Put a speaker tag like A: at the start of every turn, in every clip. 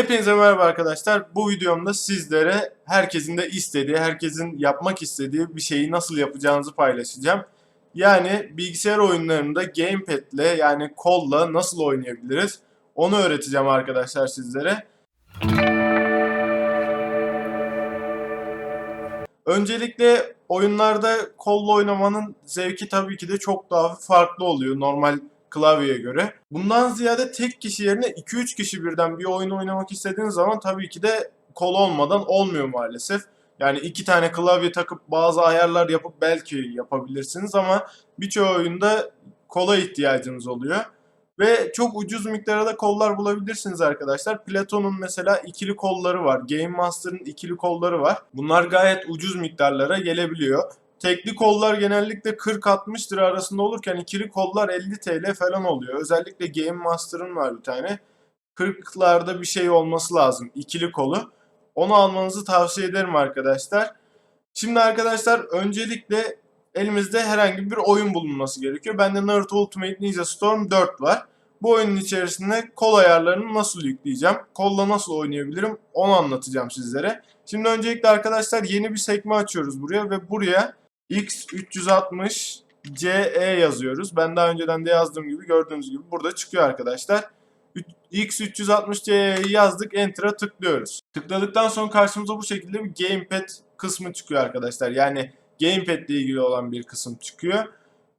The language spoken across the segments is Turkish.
A: Hepinize merhaba arkadaşlar. Bu videomda sizlere herkesin de istediği, herkesin yapmak istediği bir şeyi nasıl yapacağınızı paylaşacağım. Yani bilgisayar oyunlarında gamepad ile yani kolla nasıl oynayabiliriz onu öğreteceğim arkadaşlar sizlere. Öncelikle oyunlarda kolla oynamanın zevki tabii ki de çok daha farklı oluyor normal klavyeye göre. Bundan ziyade tek kişi yerine 2-3 kişi birden bir oyun oynamak istediğiniz zaman tabii ki de kol olmadan olmuyor maalesef. Yani iki tane klavye takıp bazı ayarlar yapıp belki yapabilirsiniz ama birçoğu oyunda kola ihtiyacınız oluyor. Ve çok ucuz miktarda da kollar bulabilirsiniz arkadaşlar. Platon'un mesela ikili kolları var. Game Master'ın ikili kolları var. Bunlar gayet ucuz miktarlara gelebiliyor. Tekli kollar genellikle 40-60 lira arasında olurken ikili kollar 50 TL falan oluyor. Özellikle Game Master'ın var bir tane. 40'larda bir şey olması lazım ikili kolu. Onu almanızı tavsiye ederim arkadaşlar. Şimdi arkadaşlar öncelikle elimizde herhangi bir oyun bulunması gerekiyor. Bende Naruto Ultimate Ninja Storm 4 var. Bu oyunun içerisinde kol ayarlarını nasıl yükleyeceğim, kolla nasıl oynayabilirim onu anlatacağım sizlere. Şimdi öncelikle arkadaşlar yeni bir sekme açıyoruz buraya ve buraya X360 CE yazıyoruz. Ben daha önceden de yazdığım gibi gördüğünüz gibi burada çıkıyor arkadaşlar. X360 CE'yi yazdık, Enter'a tıklıyoruz. Tıkladıktan sonra karşımıza bu şekilde bir Gamepad kısmı çıkıyor arkadaşlar. Yani Gamepad ile ilgili olan bir kısım çıkıyor.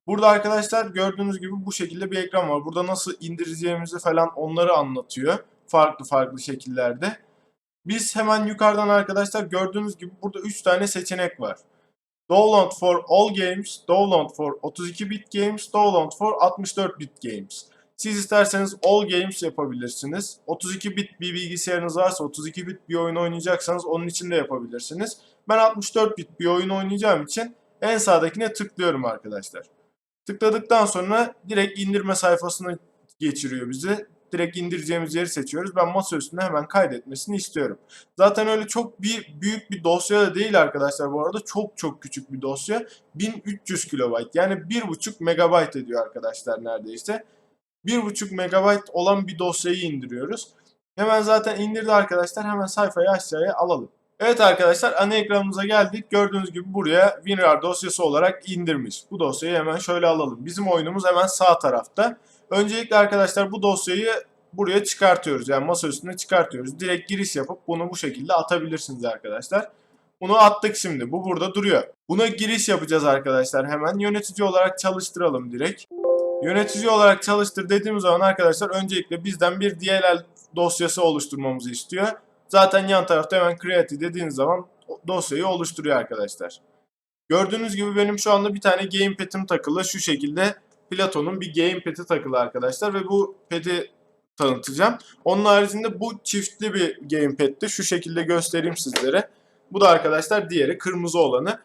A: Burada arkadaşlar gördüğünüz gibi bu şekilde bir ekran var. Burada nasıl indireceğimizi falan onları anlatıyor. Farklı farklı şekillerde. Biz hemen yukarıdan arkadaşlar gördüğünüz gibi burada 3 tane seçenek var. Download for all games, download for 32 bit games, download for 64 bit games. Siz isterseniz all games yapabilirsiniz. 32 bit bir bilgisayarınız varsa 32 bit bir oyun oynayacaksanız onun için de yapabilirsiniz. Ben 64 bit bir oyun oynayacağım için en sağdakine tıklıyorum arkadaşlar. Tıkladıktan sonra direkt indirme sayfasına geçiriyor bizi. Direkt indireceğimiz yeri seçiyoruz. Ben masa üstünde hemen kaydetmesini istiyorum. Zaten öyle çok bir büyük bir dosya da değil arkadaşlar bu arada. Çok çok küçük bir dosya. 1300 kilobayt yani 1.5 megabayt ediyor arkadaşlar neredeyse. 1.5 megabayt olan bir dosyayı indiriyoruz. Hemen zaten indirdi arkadaşlar. Hemen sayfayı aşağıya alalım. Evet arkadaşlar ana ekranımıza geldik. Gördüğünüz gibi buraya WinRAR dosyası olarak indirmiş. Bu dosyayı hemen şöyle alalım. Bizim oyunumuz hemen sağ tarafta. Öncelikle arkadaşlar bu dosyayı buraya çıkartıyoruz. Yani masa üstüne çıkartıyoruz. Direkt giriş yapıp bunu bu şekilde atabilirsiniz arkadaşlar. Bunu attık şimdi. Bu burada duruyor. Buna giriş yapacağız arkadaşlar hemen. Yönetici olarak çalıştıralım direkt. Yönetici olarak çalıştır dediğimiz zaman arkadaşlar öncelikle bizden bir DLL dosyası oluşturmamızı istiyor. Zaten yan tarafta hemen create dediğiniz zaman dosyayı oluşturuyor arkadaşlar. Gördüğünüz gibi benim şu anda bir tane gamepad'im takılı. Şu şekilde Platon'un bir gamepad'i takılı arkadaşlar ve bu pad'i tanıtacağım. Onun haricinde bu çiftli bir gamepad'ti. Şu şekilde göstereyim sizlere. Bu da arkadaşlar diğeri kırmızı olanı.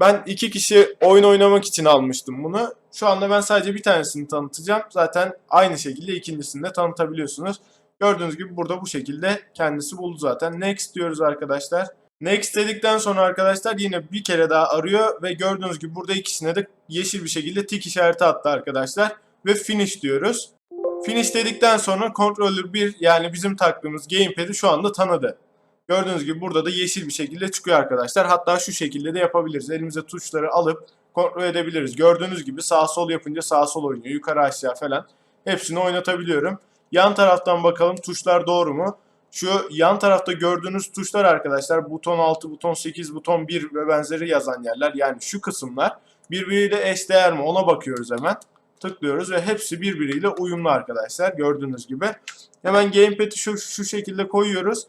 A: Ben iki kişi oyun oynamak için almıştım bunu. Şu anda ben sadece bir tanesini tanıtacağım. Zaten aynı şekilde ikincisini de tanıtabiliyorsunuz. Gördüğünüz gibi burada bu şekilde kendisi buldu zaten. Next diyoruz arkadaşlar. Next dedikten sonra arkadaşlar yine bir kere daha arıyor ve gördüğünüz gibi burada ikisine de yeşil bir şekilde tik işareti attı arkadaşlar. Ve finish diyoruz. Finish dedikten sonra controller 1 yani bizim taktığımız gamepad'i şu anda tanıdı. Gördüğünüz gibi burada da yeşil bir şekilde çıkıyor arkadaşlar. Hatta şu şekilde de yapabiliriz. Elimize tuşları alıp kontrol edebiliriz. Gördüğünüz gibi sağ sol yapınca sağ sol oynuyor. Yukarı aşağı falan. Hepsini oynatabiliyorum. Yan taraftan bakalım tuşlar doğru mu? Şu yan tarafta gördüğünüz tuşlar arkadaşlar buton 6, buton 8, buton 1 ve benzeri yazan yerler. Yani şu kısımlar birbiriyle eşdeğer mi ona bakıyoruz hemen. Tıklıyoruz ve hepsi birbiriyle uyumlu arkadaşlar gördüğünüz gibi. Hemen gamepad'i şu, şu şekilde koyuyoruz.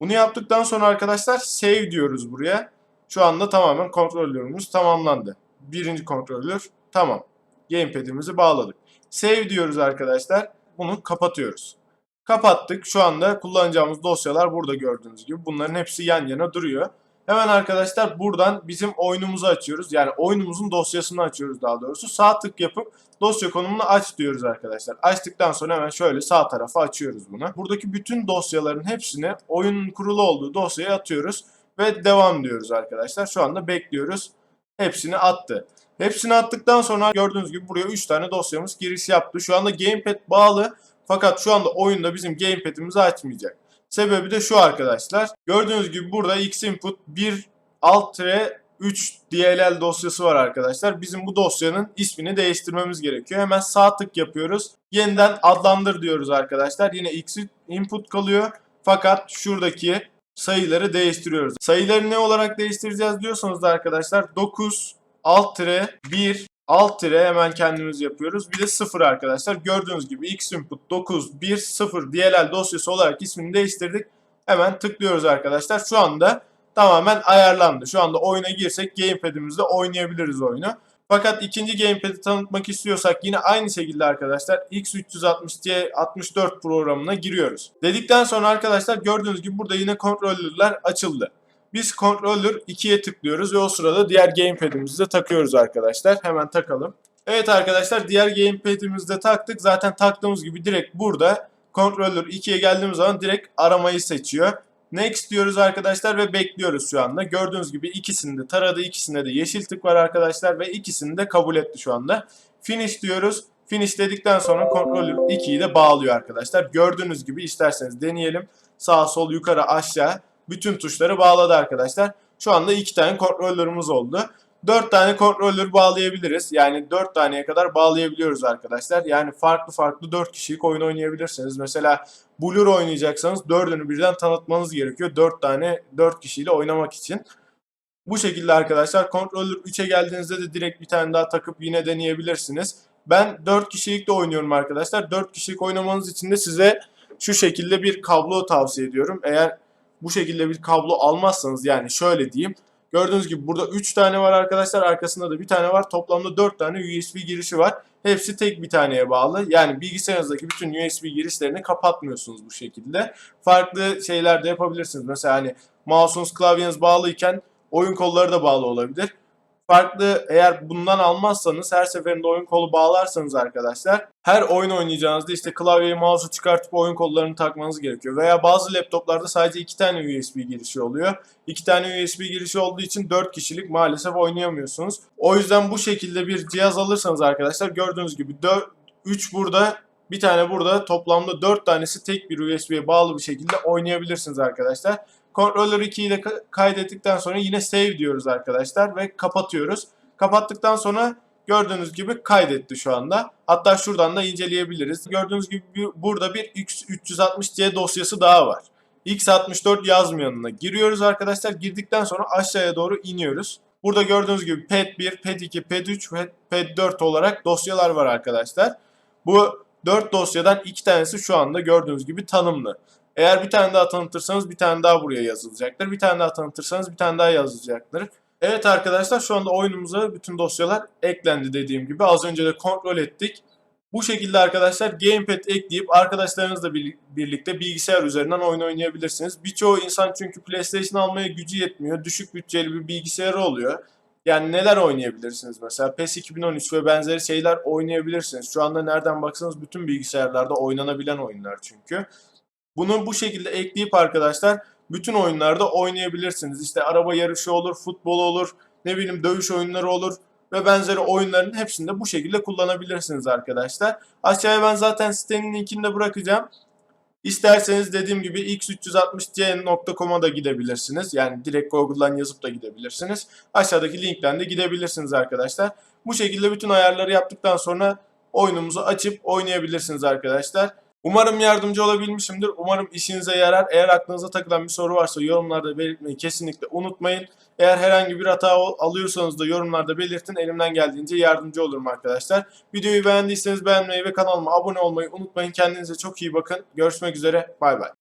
A: Bunu yaptıktan sonra arkadaşlar save diyoruz buraya. Şu anda tamamen kontrolörümüz tamamlandı. Birinci kontrolör tamam. Gamepad'imizi bağladık. Save diyoruz arkadaşlar. Bunu kapatıyoruz. Kapattık. Şu anda kullanacağımız dosyalar burada gördüğünüz gibi. Bunların hepsi yan yana duruyor. Hemen arkadaşlar buradan bizim oyunumuzu açıyoruz. Yani oyunumuzun dosyasını açıyoruz daha doğrusu. Sağ tık yapıp dosya konumunu aç diyoruz arkadaşlar. Açtıktan sonra hemen şöyle sağ tarafa açıyoruz bunu. Buradaki bütün dosyaların hepsini oyunun kurulu olduğu dosyaya atıyoruz. Ve devam diyoruz arkadaşlar. Şu anda bekliyoruz. Hepsini attı. Hepsini attıktan sonra gördüğünüz gibi buraya 3 tane dosyamız giriş yaptı. Şu anda gamepad bağlı. Fakat şu anda oyunda bizim gamepad'imizi açmayacak. Sebebi de şu arkadaşlar. Gördüğünüz gibi burada x input 1 alt 3 DLL dosyası var arkadaşlar. Bizim bu dosyanın ismini değiştirmemiz gerekiyor. Hemen sağ tık yapıyoruz. Yeniden adlandır diyoruz arkadaşlar. Yine x input kalıyor. Fakat şuradaki sayıları değiştiriyoruz. Sayıları ne olarak değiştireceğiz diyorsanız da arkadaşlar 9 alt 1 alt tire hemen kendimiz yapıyoruz. Bir de 0 arkadaşlar. Gördüğünüz gibi x input 9 1 0 DLL dosyası olarak ismini değiştirdik. Hemen tıklıyoruz arkadaşlar. Şu anda tamamen ayarlandı. Şu anda oyuna girsek gamepad'imizde oynayabiliriz oyunu. Fakat ikinci gamepad'i tanıtmak istiyorsak yine aynı şekilde arkadaşlar X360C64 programına giriyoruz. Dedikten sonra arkadaşlar gördüğünüz gibi burada yine kontrolörler açıldı. Biz kontrolör 2'ye tıklıyoruz ve o sırada diğer gamepad'imizi de takıyoruz arkadaşlar. Hemen takalım. Evet arkadaşlar diğer gamepad'imizi de taktık. Zaten taktığımız gibi direkt burada kontrolör 2'ye geldiğimiz zaman direkt aramayı seçiyor. Next diyoruz arkadaşlar ve bekliyoruz şu anda. Gördüğünüz gibi ikisinde taradı, ikisinde de yeşil tık var arkadaşlar ve ikisini de kabul etti şu anda. Finish diyoruz. Finish dedikten sonra kontrolör 2'yi de bağlıyor arkadaşlar. Gördüğünüz gibi isterseniz deneyelim. Sağ sol yukarı aşağı bütün tuşları bağladı arkadaşlar. Şu anda iki tane kontrolörümüz oldu. 4 tane kontrolör bağlayabiliriz. Yani 4 taneye kadar bağlayabiliyoruz arkadaşlar. Yani farklı farklı 4 kişilik oyun oynayabilirsiniz. Mesela Blur oynayacaksanız 4'ünü birden tanıtmanız gerekiyor. 4 tane 4 kişiyle oynamak için. Bu şekilde arkadaşlar kontrolör 3'e geldiğinizde de direkt bir tane daha takıp yine deneyebilirsiniz. Ben 4 kişilik de oynuyorum arkadaşlar. 4 kişilik oynamanız için de size şu şekilde bir kablo tavsiye ediyorum. Eğer bu şekilde bir kablo almazsanız yani şöyle diyeyim. Gördüğünüz gibi burada 3 tane var arkadaşlar. Arkasında da bir tane var. Toplamda 4 tane USB girişi var. Hepsi tek bir taneye bağlı. Yani bilgisayarınızdaki bütün USB girişlerini kapatmıyorsunuz bu şekilde. Farklı şeyler de yapabilirsiniz. Mesela hani mouse'unuz klavyeniz bağlıyken oyun kolları da bağlı olabilir. Farklı eğer bundan almazsanız her seferinde oyun kolu bağlarsanız arkadaşlar her oyun oynayacağınızda işte klavyeyi mouse'u çıkartıp oyun kollarını takmanız gerekiyor. Veya bazı laptoplarda sadece 2 tane USB girişi oluyor. 2 tane USB girişi olduğu için 4 kişilik maalesef oynayamıyorsunuz. O yüzden bu şekilde bir cihaz alırsanız arkadaşlar gördüğünüz gibi 4, 3 burada bir tane burada toplamda 4 tanesi tek bir USB'ye bağlı bir şekilde oynayabilirsiniz arkadaşlar. Controller 2'yi de kaydettikten sonra yine save diyoruz arkadaşlar ve kapatıyoruz. Kapattıktan sonra gördüğünüz gibi kaydetti şu anda. Hatta şuradan da inceleyebiliriz. Gördüğünüz gibi burada bir X360C dosyası daha var. X64 yazmayanına giriyoruz arkadaşlar. Girdikten sonra aşağıya doğru iniyoruz. Burada gördüğünüz gibi PET 1, PET 2, PET 3 ve PET 4 olarak dosyalar var arkadaşlar. Bu 4 dosyadan 2 tanesi şu anda gördüğünüz gibi tanımlı. Eğer bir tane daha tanıtırsanız bir tane daha buraya yazılacaktır. Bir tane daha tanıtırsanız bir tane daha yazılacaktır. Evet arkadaşlar şu anda oyunumuza bütün dosyalar eklendi dediğim gibi. Az önce de kontrol ettik. Bu şekilde arkadaşlar gamepad ekleyip arkadaşlarınızla birlikte bilgisayar üzerinden oyun oynayabilirsiniz. Birçoğu insan çünkü PlayStation almaya gücü yetmiyor. Düşük bütçeli bir bilgisayarı oluyor. Yani neler oynayabilirsiniz mesela? PES 2013 ve benzeri şeyler oynayabilirsiniz. Şu anda nereden baksanız bütün bilgisayarlarda oynanabilen oyunlar çünkü. Bunu bu şekilde ekleyip arkadaşlar bütün oyunlarda oynayabilirsiniz. İşte araba yarışı olur, futbol olur, ne bileyim dövüş oyunları olur ve benzeri oyunların hepsini de bu şekilde kullanabilirsiniz arkadaşlar. Aşağıya ben zaten sitenin linkini de bırakacağım. İsterseniz dediğim gibi x360c.com'a da gidebilirsiniz. Yani direkt Google'dan yazıp da gidebilirsiniz. Aşağıdaki linkten de gidebilirsiniz arkadaşlar. Bu şekilde bütün ayarları yaptıktan sonra oyunumuzu açıp oynayabilirsiniz arkadaşlar. Umarım yardımcı olabilmişimdir. Umarım işinize yarar. Eğer aklınıza takılan bir soru varsa yorumlarda belirtmeyi kesinlikle unutmayın. Eğer herhangi bir hata alıyorsanız da yorumlarda belirtin. Elimden geldiğince yardımcı olurum arkadaşlar. Videoyu beğendiyseniz beğenmeyi ve kanalıma abone olmayı unutmayın. Kendinize çok iyi bakın. Görüşmek üzere. Bay bay.